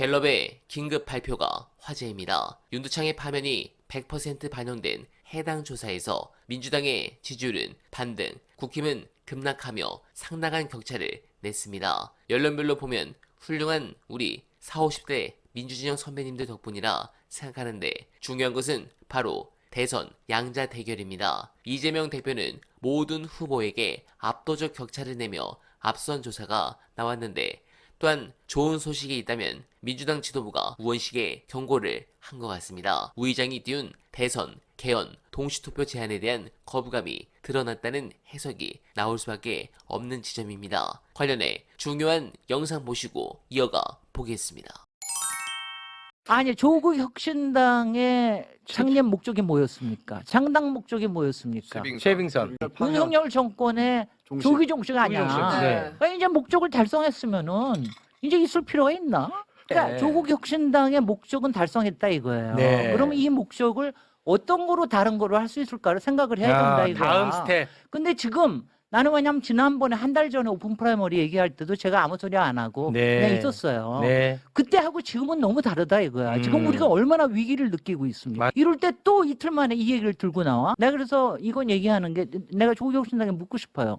갤럽의 긴급 발표가 화제입니다. 윤두창의 파면이 100% 반영된 해당 조사에서 민주당의 지지율은 반등, 국힘은 급락하며 상당한 격차를 냈습니다. 연령별로 보면 훌륭한 우리 40, 50대 민주진영 선배님들 덕분이라 생각하는데 중요한 것은 바로 대선 양자 대결입니다. 이재명 대표는 모든 후보에게 압도적 격차를 내며 앞선 조사가 나왔는데 또한 좋은 소식이 있다면 민주당 지도부가 우원식에 경고를 한 것 같습니다. 우 의장이 띄운 대선, 개헌, 동시투표 제한에 대한 거부감이 드러났다는 해석이 나올 수밖에 없는 지점입니다. 관련해 중요한 영상 보시고 이어가 보겠습니다. 아니 조국 혁신당의 창립 목적이 뭐였습니까? 창당 목적이 뭐였습니까? 쉐빙선. 윤석열 정권의 조기 종식 아니야. 네. 그러니까 이제 목적을 달성했으면은 이제 있을 필요가 있나? 그러니까 네. 조국 혁신당의 목적은 달성했다 이거예요. 네. 그러면 이 목적을 어떤 거로 다른 거로 할 수 있을까를 생각을 해야 된다 야, 이거야. 다음 스텝. 근데 지금 나는 왜냐면 지난번에 한 달 전에 오픈 프라이머리 얘기할 때도 제가 아무 소리 안 하고 네. 그냥 있었어요. 네. 그때하고 지금은 너무 다르다 이거야. 음. 지금 우리가 얼마나 위기를 느끼고 있습니까? 맞- 이럴 때 또 이틀 만에 이 얘기를 들고 나와. 내가 그래서 이건 얘기하는 게 내가 조국 혁신당에 묻고 싶어요.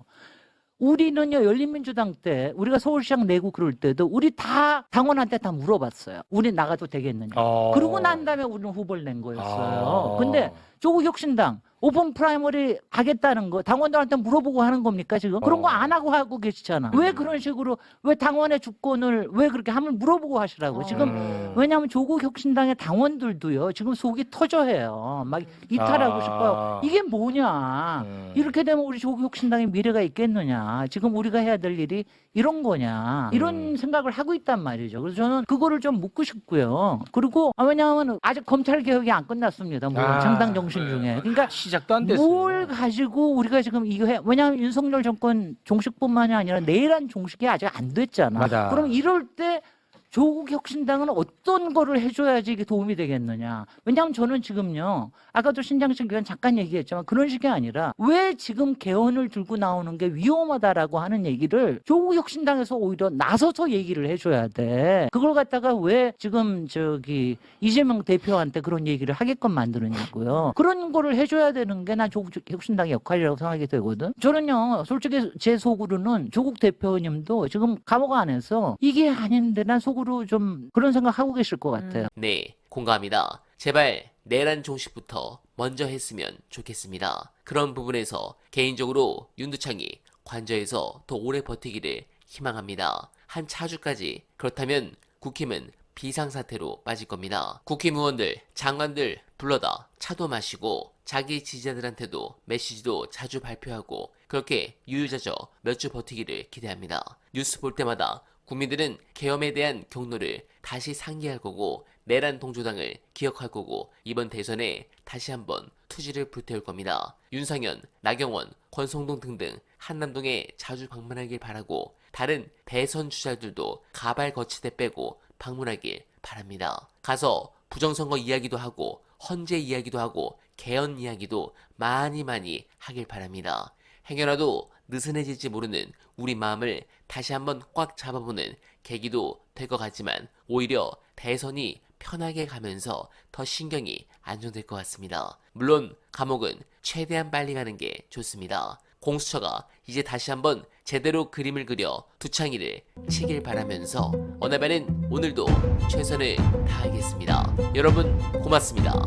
우리는요 열린민주당 때 우리가 서울시장 내고 그럴 때도 우리 다 당원한테 다 물어봤어요. 우리 나가도 되겠느냐. 어. 그러고 난 다음에 우리는 후보를 낸 거였어요. 아. 근데 조국혁신당 오픈 프라이머리 하겠다는 거 당원들한테 물어보고 하는 겁니까 지금? 그런 거 어. 안 하고 하고 계시잖아. 왜 그런 식으로 왜 당원의 주권을 왜 그렇게 하면 물어보고 하시라고 지금 음. 왜냐하면 조국 혁신당의 당원들도요 지금 속이 터져해요. 막 이탈하고 아. 싶어요. 이게 뭐냐? 음. 이렇게 되면 우리 조국 혁신당의 미래가 있겠느냐? 지금 우리가 해야 될 일이 이런 거냐? 이런 음. 생각을 하고 있단 말이죠. 그래서 저는 그거를 좀 묻고 싶고요. 그리고 아, 왜냐하면 아직 검찰 개혁이 안 끝났습니다. 뭐 아. 창당 정신 중에. 그러니까 시작도 안 됐어요. 뭘 가지고 우리가 지금 이거 해? 왜냐하면 윤석열 정권 종식뿐만이 아니라 내란 종식이 아직 안 됐잖아. 맞아. 그럼 이럴 때 조국 혁신당은 어떤 거를 해줘야지 이게 도움이 되겠느냐. 왜냐하면 저는 지금요, 아까도 신장식 의원 잠깐 얘기했지만 그런 식이 아니라 왜 지금 개헌을 들고 나오는 게 위험하다라고 하는 얘기를 조국 혁신당에서 오히려 나서서 얘기를 해줘야 돼. 그걸 갖다가 왜 지금 저기 이재명 대표한테 그런 얘기를 하게끔 만드느냐고요. 그런 거를 해줘야 되는 게 난 조국 혁신당의 역할이라고 생각이 되거든. 저는요, 솔직히 제 속으로는 조국 대표님도 지금 감옥 안에서 이게 아닌데 난 속 으로 좀 그런 생각 하고 계실 것 같아요. 네, 공감합니다. 제발 내란 종식부터 먼저 했으면 좋겠습니다. 그런 부분에서 개인적으로 윤두창이 관저에서 더 오래 버티기를 희망합니다. 한 차주까지 그렇다면 국힘은 비상사태로 빠질 겁니다. 국힘 의원들, 장관들 불러다 차도 마시고 자기 지지자들한테도 메시지도 자주 발표하고 그렇게 유유자적 몇 주 버티기를 기대합니다. 뉴스 볼 때마다 국민들은 계엄에 대한 경로를 다시 상기할 거고 내란 동조당을 기억할 거고 이번 대선에 다시 한번 투지를 불태울 겁니다. 윤상현, 나경원, 권성동 등등 한남동에 자주 방문하길 바라고 다른 대선 주자들도 가발 거치대 빼고 방문하길 바랍니다. 가서 부정선거 이야기도 하고 헌재 이야기도 하고 개헌 이야기도 많이 많이 하길 바랍니다. 행여라도 느슨해질지 모르는 우리 마음을 다시 한번 꽉 잡아보는 계기도 될 것 같지만 오히려 대선이 편하게 가면서 더 신경이 안정될 것 같습니다. 물론 감옥은 최대한 빨리 가는 게 좋습니다. 공수처가 이제 다시 한번 제대로 그림을 그려 두창이를 치길 바라면서 어나바는 오늘도 최선을 다하겠습니다. 여러분 고맙습니다.